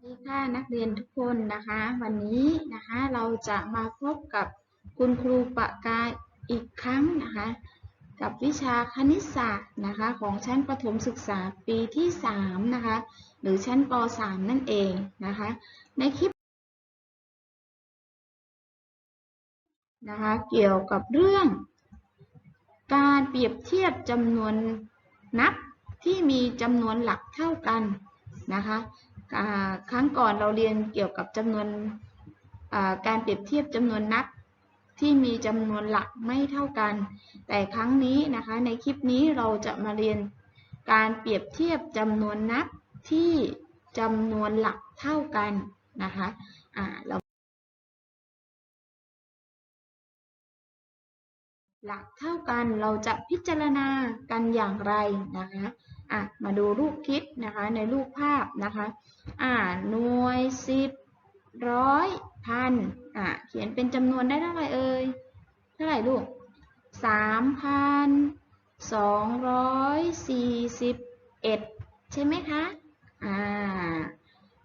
สดีค่ะนักเรียนทุกคนนะคะ วันนี้นะคะเราจะมาพบกับคุณครูปะกายอีกครั้งนะคะ กับวิชาคณิตศาสตร์นะคะของชั้นประถมศึกษาปีที่3นะคะหรือชั้นป .3 นั่นเองนะคะ ในคลิปนะคะเกี่ยวกับเรื่อง การเปรียบเทียบจำนวนนับที่มีจำนวนหลักเท่ากันนะคะ ครั้งก่อนเราเรียนเกี่ยวกับจำนวนการเปรียบเทียบจำนวนนับที่มีจำนวนหลักไม่เท่ากัน แต่ครั้งนี้นะคะในคลิปนี้เราจะมาเรียนการเปรียบเทียบจำนวนนับที่จำนวนหลักเท่ากันนะคะะเรา หลักเท่ากันเราจะพิจารณากันอย่างไรนะคะอะมาดูรูปคิดนะคะในรูปภาพนะคะอ่าหน่วยสิบร้อยพันอะเขียนเป็นจำนวนได้เท่าไหร่เอ่ยเท่าไหร่ลูกสามพันสองร้อยสี่สิบเอ็ดใช่ไหมคะอ่า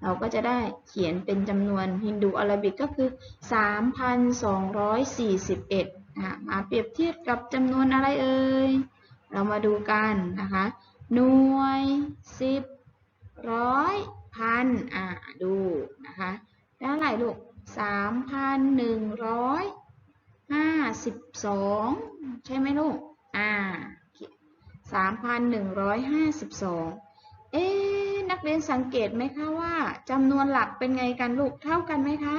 เราก็จะได้เขียนเป็นจำนวนฮินดูอาราบิกก็คือ 3,241อะ มาเปรียบเทียบกับจำนวนอะไรเอ่ย เรามาดูกันนะคะ หน่วยสิบร้อยพันอะดูนะคะได้เท่าไหร่ลูกสามพันหนึ่งร้อยห้าสิบสองใช่ไหมลูก อ่าสามพันหนึ่งร้อยห้าสิบสองเอ๊ะนักเรียนสังเกตไหมคะว่าจำนวนหลักเป็นไงกันลูกเท่ากันไหมคะ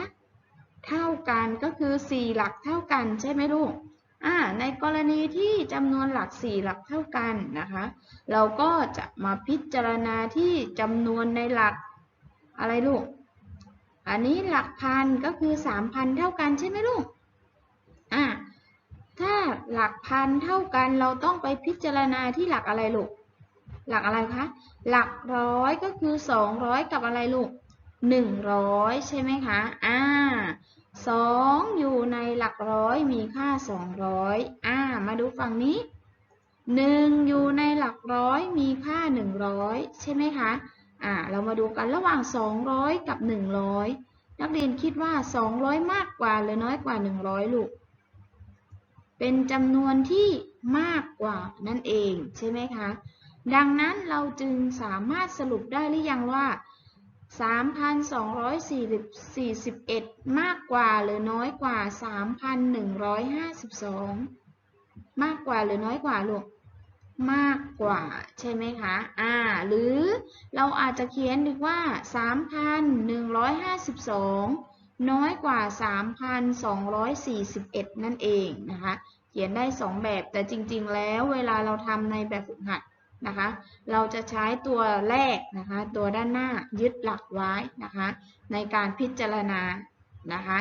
เท่ากันก็คือ 4 หลักเท่ากันใช่ไหมลูกอ่าในกรณีที่จำนวนหลัก 4 หลักเท่ากันนะคะ เราก็จะมาพิจารณาที่จำนวนในหลักอะไรลูก อันนี้หลักพันก็คือ 3,000 เท่ากันใช่ไหมลูกอ่าถ้าหลักพันเท่ากันเราต้องไปพิจารณาที่หลักอะไรลูก หลักอะไรคะ หลักร้อยก็คือ 200 กับอะไรลูก 100 ใช่ไหมคะ อ่า2อยู่ในหลักร้อยมีค่า 200 อ่า มาดูฝั่งนี้ 1 อยู่ในหลักร้อยมีค่า 100 ใช่ไหมคะ อ่า เรามาดูกันระหว่าง 200 กับ 100 นักเรียนคิดว่า 200 มากกว่าหรือน้อยกว่า 100 ลูก เป็นจำนวนที่มากกว่านั่นเองใช่ไหมคะ ดังนั้นเราจึงสามารถสรุปได้หรือยังว่า 3,241 มากกว่าหรือน้อยกว่า 3,152 มากกว่าหรือน้อยกว่าลูก มากกว่าใช่ไหมคะ อ่า หรือเราอาจจะเขียนดีว่า 3,152 น้อยกว่า 3,241 นั่นเองนะคะ เขียนได้ 2 แบบ แต่จริงๆ แล้วเวลาเราทำในแบบฝึกหัด นะคะ เราจะใช้ตัวแรกนะคะ ตัวด้านหน้ายึดหลักไว้นะคะ ในการพิจารณานะคะ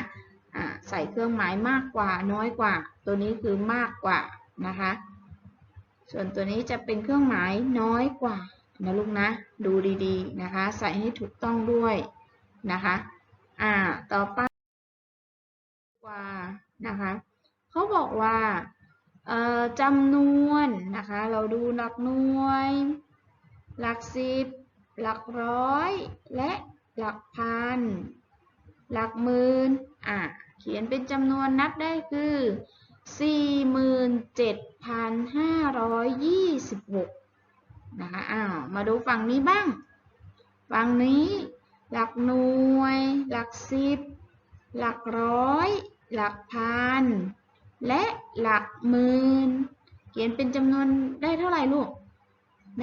ใส่เครื่องหมายมากกว่าน้อยกว่า ตัวนี้คือมากกว่านะคะ ส่วนตัวนี้จะเป็นเครื่องหมายน้อยกว่านะลูกนะดูดีๆนะคะ ใส่ให้ถูกต้องด้วยนะคะอ่าต่อไปกว่านะคะเขาบอกว่า จำนวนนะคะ เราดูหลักหน่วย หลักสิบ หลักร้อย และหลักพัน หลักหมื่นอะเขียนเป็นจำนวนนับได้คือ 47,526 นะคะ อ้าว มาดูฝั่งนี้บ้าง ฝั่งนี้ หลักหน่วย หลักสิบ หลักร้อย หลักพัน และหลักหมื่น เขียนเป็นจำนวนได้เท่าไหร่ลูก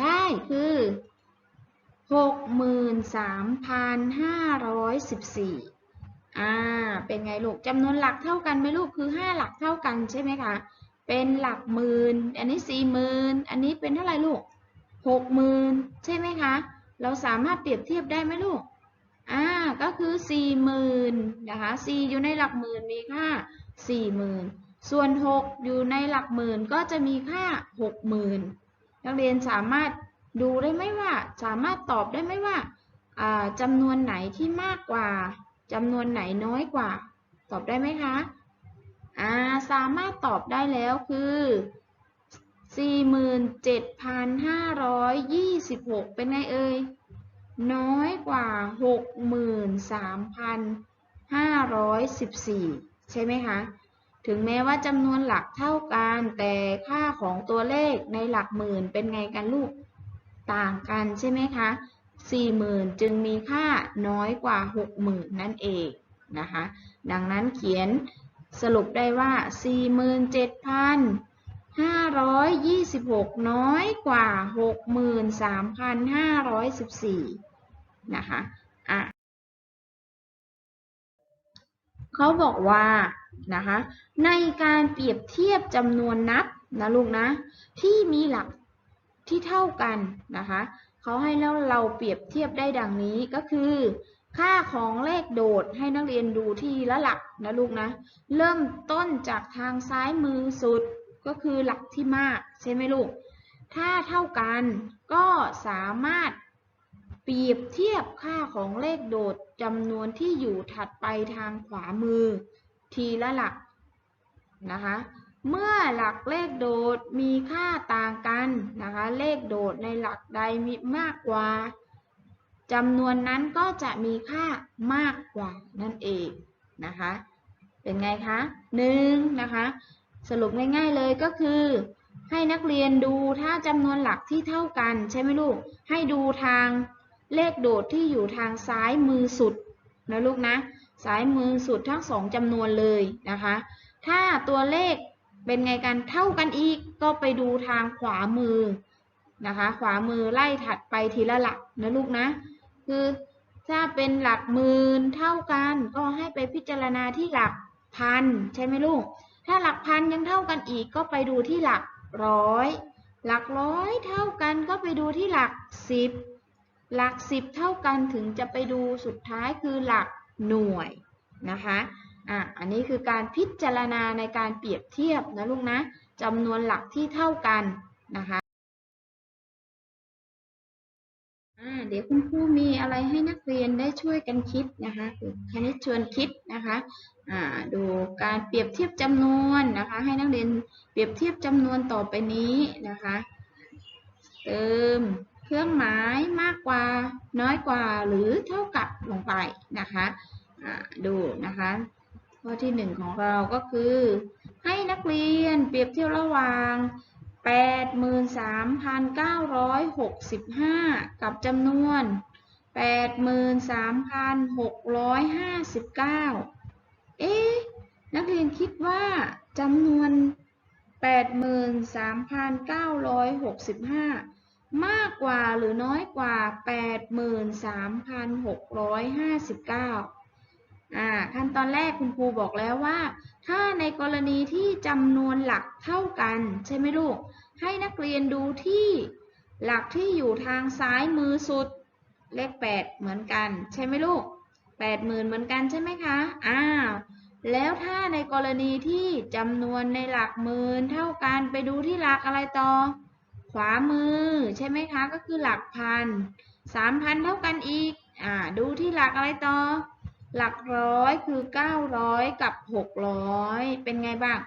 ได้คือ 63,514 อ่า เป็นไงลูกจำนวนหลักเท่ากันไหมลูก คือ 5 หลักเท่ากันใช่ไหมคะ เป็นหลักหมื่น อันนี้สี่หมื่นอันนี้เป็นเท่าไหร่ลูกหกหมื่นใช่ไหมคะ เราสามารถเปรียบเทียบได้ไหมลูกอ่าก็คือสี่หมื่นนะคะสี่อยู่ในหลักหมื่นมีค่าสี่หมื่น ส่วน 6 อยู่ในหลักหมื่นก็จะมีค่า 60,000 นักเรียนสามารถดูได้ไหมว่า สามารถตอบได้ไหมว่าจำนวนไหนที่มากกว่าจำนวนไหนน้อยกว่า ตอบได้ไหมคะอาสามารถตอบได้แล้วคือ 47,526 เป็นไงเอ่ย น้อยกว่าหกหมื่นสามพันห้าร้อยสิบสี่ใช่ไหมคะ ถึงแม้ว่าจำนวนหลักเท่ากัน แต่ค่าของตัวเลขในหลักหมื่นเป็นไงกันลูก ต่างกันใช่ไหมคะ 40,000 จึงมีค่าน้อยกว่า 60,000 นั่นเองนะคะ ดังนั้นเขียนสรุปได้ว่า 47,526 น้อยกว่า 63,514 นะคะอะ เขาบอกว่านะคะในการเปรียบเทียบจำนวนนับนะลูกนะ ที่มีหลักที่เท่ากันนะคะเขาให้แล้วเราเปรียบเทียบได้ดังนี้ก็คือ ค่าของเลขโดดให้นักเรียนดูที่ละหลักนะลูกนะ เริ่มต้นจากทางซ้ายมือสุดก็คือหลักที่มากใช่ไหมลูก ถ้าเท่ากันก็สามารถ เปรียบเทียบค่าของเลขโดดจำนวนที่อยู่ถัดไปทางขวามือ ทีละหลักนะคะ เมื่อหลักเลขโดดมีค่าต่างกันนะคะ เลขโดดในหลักใดมีมากกว่าจำนวนนั้นก็จะมีค่ามากกว่านั่นเองนะคะ เป็นไงคะหนึ่งนะคะ สรุปง่ายๆเลยก็คือ ให้นักเรียนดูถ้าจำนวนหลักที่เท่ากันใช่ไหมลูก ให้ดูทาง เลขโดดที่อยู่ทางซ้ายมือสุดนะลูกนะ ซ้ายมือสุดทั้งสองจำนวนเลยนะคะ ถ้าตัวเลขเป็นไงกันเท่ากันอีกก็ไปดูทางขวามือนะคะ ขวามือไล่ถัดไปทีละหลักนะลูกนะ คือถ้าเป็นหลักหมื่นเท่ากันก็ให้ไปพิจารณาที่หลักพันใช่ไหมลูก ถ้าหลักพันยังเท่ากันอีกก็ไปดูที่หลักร้อย หลักร้อยเท่ากันก็ไปดูที่หลักสิบ หลักสิบเท่ากันถึงจะไปดูสุดท้ายคือหลักหน่วยนะคะอะอันนี้คือการพิจารณาในการเปรียบเทียบนะลูกนะจำนวนหลักที่เท่ากันนะคะอ่าเดี๋ยวคุณครูมีอะไรให้นักเรียนได้ช่วยกันคิดนะคะคือคณิตชวนคิดนะคะอ่าดูการเปรียบเทียบจำนวนนะคะ ให้นักเรียนเปรียบเทียบจำนวนต่อไปนี้นะคะ เติม เครื่องหมายมากกว่า น้อยกว่าหรือเท่ากับลงไปนะคะดูนะคะข้อที่หนึ่งของเราก็คือ ให้นักเรียนเปรียบเทียบระหว่าง 83,965 กับจำนวน 83,659 เอ๊ะ นักเรียนคิดว่าจำนวน 83,965 มากกว่าหรือน้อยกว่า 83,659อ่าขั้นตอนแรกคุณครูบอกแล้วว่า ถ้าในกรณีที่จำนวนหลักเท่ากัน ใช่ไหมลูก ให้นักเรียนดูที่หลักที่อยู่ทางซ้ายมือสุด เลข 8 เหมือนกัน ใช่ไหมลูก8หมื่นเหมือนกันใช่ไหมคะอ้าวแล้วถ้าในกรณีที่จำนวนในหลักหมื่นเท่ากันไปดูที่หลักอะไรต่อ ขวามือใช่ไหมคะก็คือหลักพันสามพันเท่ากันอีกอ่าดูที่หลักอะไรต่อ หลักร้อยคือ900กับ600เป็นไงบ้าง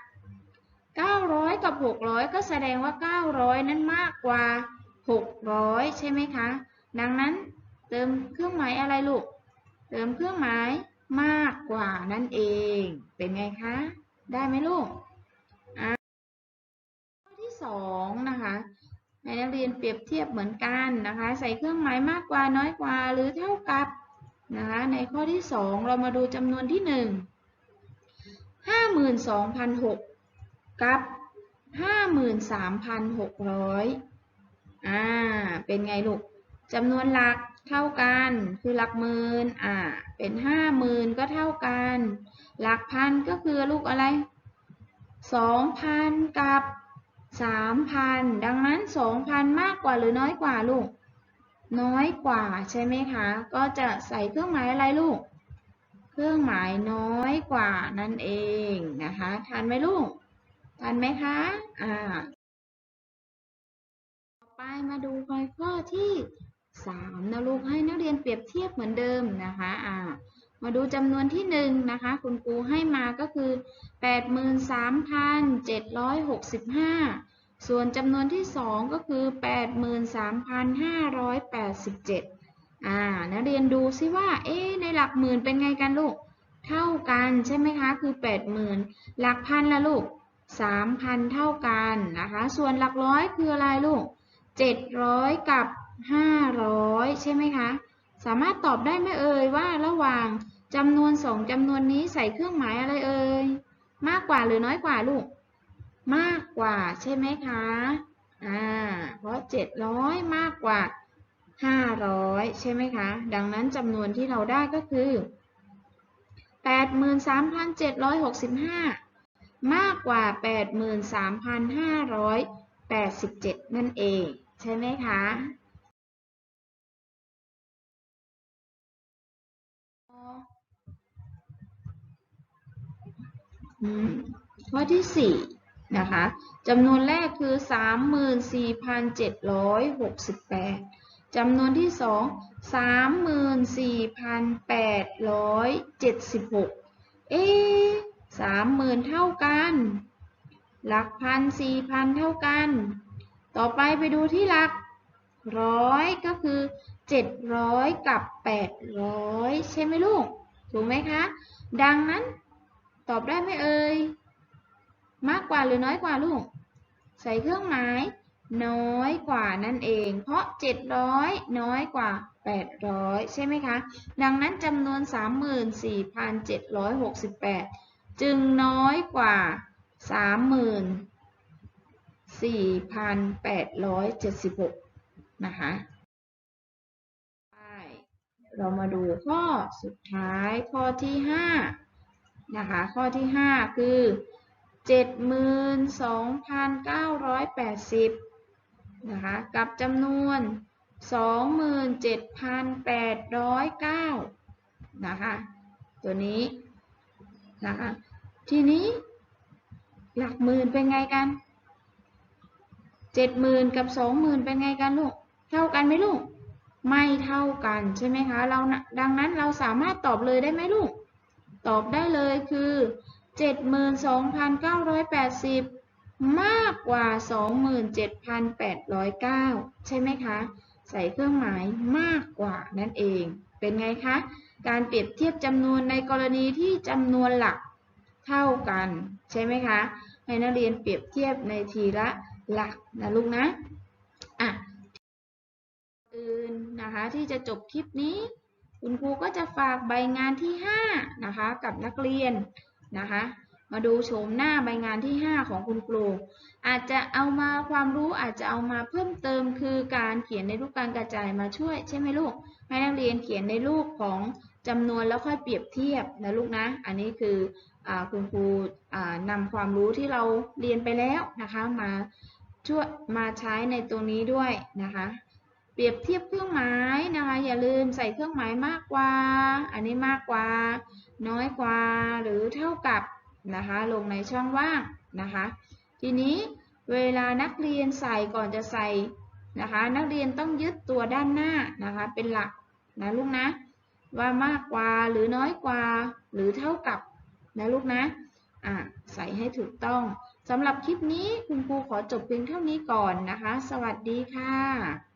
900กับ600ก็แสดงว่า900นั้นมากกว่า600ใช่ไหมคะ ดังนั้นเติมเครื่องหมายอะไรลูก เติมเครื่องหมายมากกว่านั่นเอง เป็นไงคะ ได้ไหมลูกอะข้อที่สองนะคะ ให้นักเรียนเปรียบเทียบเหมือนกันนะคะ ใส่เครื่องหมายมากกว่าน้อยกว่าหรือเท่ากับนะคะในข้อที่สองเรามาดูจำนวนที่หนึ่งห้าหมื่นสองพันหกกับห้าหมื่นสามพันหกร้อยอ่าเป็นไงลูกจำนวนหลักเท่ากันคือหลักหมื่นอ่าเป็นห้าหมื่นก็เท่ากัน หลักพันก็คือลูกอะไรสองพันกับ สามพันดังนั้นสองพันมากกว่าหรือน้อยกว่าลูก น้อยกว่าใช่ไหมคะ ก็จะใส่เครื่องหมายอะไรลูก เครื่องหมายน้อยกว่านั่นเองนะคะทันไหมลูกทันไหมคะอ่าต่อไปมาดูข้อที่สามนะลูกให้นักเรียนเปรียบเทียบเหมือนเดิมนะคะอ่า มาดูจำนวนที่หนึ่งนะคะ คุณครูให้มาก็คือ 83,765 ส่วนจำนวนที่สองก็คือ 83,587 อ่านักเรียนดูซิว่า เอ๊ในหลักหมื่นเป็นไงกันลูก เท่ากันใช่ไหมคะ คือแปดหมื่นหลักพันละลูกสามพันเท่ากันนะคะ ส่วนหลักร้อยคืออะไรลูกเจ็ดร้อยกับห้าร้อยใช่ไหมคะสามารถตอบได้ไหมเอ่ยว่าระหว่าง จำนวนสองจำนวนนี้ใส่เครื่องหมายอะไรเอ่ย มากกว่าหรือน้อยกว่าลูก มากกว่าใช่ไหมคะ อ่า เพราะเจ็ดร้อยมากกว่าห้าร้อยใช่ไหมคะ ดังนั้นจำนวนที่เราได้ก็คือแปดหมื่นสามพันเจ็ดร้อยหกสิบห้ามากกว่าแปดหมื่นสามพันห้าร้อยแปดสิบเจ็ดนั่นเอง ใช่ไหมคะ อืม ข้อที่สี่นะคะจำนวนแรกคือ 34,768จำนวนที่สอง34,876 เอ๊ะสามหมื่นเท่ากัน หลักพันสี่พันเท่ากัน ต่อไปไปดูที่หลักร้อยก็คือ 700 กับ 800 ใช่ไหมลูก ถูกไหมคะ ดังนั้น ตอบได้ไหมเอ่ย มากกว่าหรือน้อยกว่าลูก ใส่เครื่องหมาย น้อยกว่านั่นเอง เพราะ 700 น้อยกว่า 800 ใช่ไหมคะ ดังนั้นจำนวน 34,768 จึงน้อยกว่า 34,876 นะคะไปเรามาดูข้อสุดท้ายข้อที่ 5 นะคะ ข้อที่ 5 คือ 72,980 นะคะ กับจำนวน 27,809 นะคะ ตัวนี้นะคะ ทีนี้หลักหมื่นเป็นไงกัน 70,000 กับ 20,000 เป็นไงกันลูก เท่ากันไหมลูก ไม่เท่ากันใช่ไหมคะ เราดังนั้นเราสามารถตอบเลยได้ไหมลูก ตอบได้เลยคือ 72,980 มากกว่า 27,809 ใช่ไหมคะ ใส่เครื่องหมายมากกว่านั่นเอง เป็นไงคะ การเปรียบเทียบจำนวนในกรณีที่จำนวนหลักเท่ากัน ใช่ไหมคะ ให้นักเรียนเปรียบเทียบในทีละหลักนะลูกนะ อะอื่นนะคะที่จะจบคลิปนี้ คุณครูก็จะฝากใบงานที่5นะคะกับนักเรียนนะคะ มาดูโฉมหน้าใบงานที่ 5 ของคุณครู อาจจะเอามาความรู้อาจจะเอามาเพิ่มเติมคือการเขียนในรูปการกระจายมาช่วยใช่ไหมลูก ให้นักเรียนเขียนในรูปของจำนวนแล้วค่อยเปรียบเทียบนะลูกนะ อันนี้คืออคุณครูนำความรู้ที่เราเรียนไปแล้วนะคะมาช่วยมาใช้ในตัวนี้ด้วยนะคะ เปรียบเทียบเครื่องหมายนะคะ อย่าลืมใส่เครื่องหมายมากกว่า อันนี้มากกว่า น้อยกว่า หรือเท่ากับนะคะ ลงในช่องว่างนะคะ ทีนี้เวลานักเรียนใส่ก่อนจะใส่นะคะ นักเรียนต้องยึดตัวด้านหน้านะคะ เป็นหลักนะลูกนะ ว่ามากกว่าหรือน้อยกว่า หรือเท่ากับนะลูกนะอะใส่ให้ถูกต้องสำหรับคลิปนี้คุณครูขอจบเพียงเท่านี้ก่อนนะคะ สวัสดีค่ะ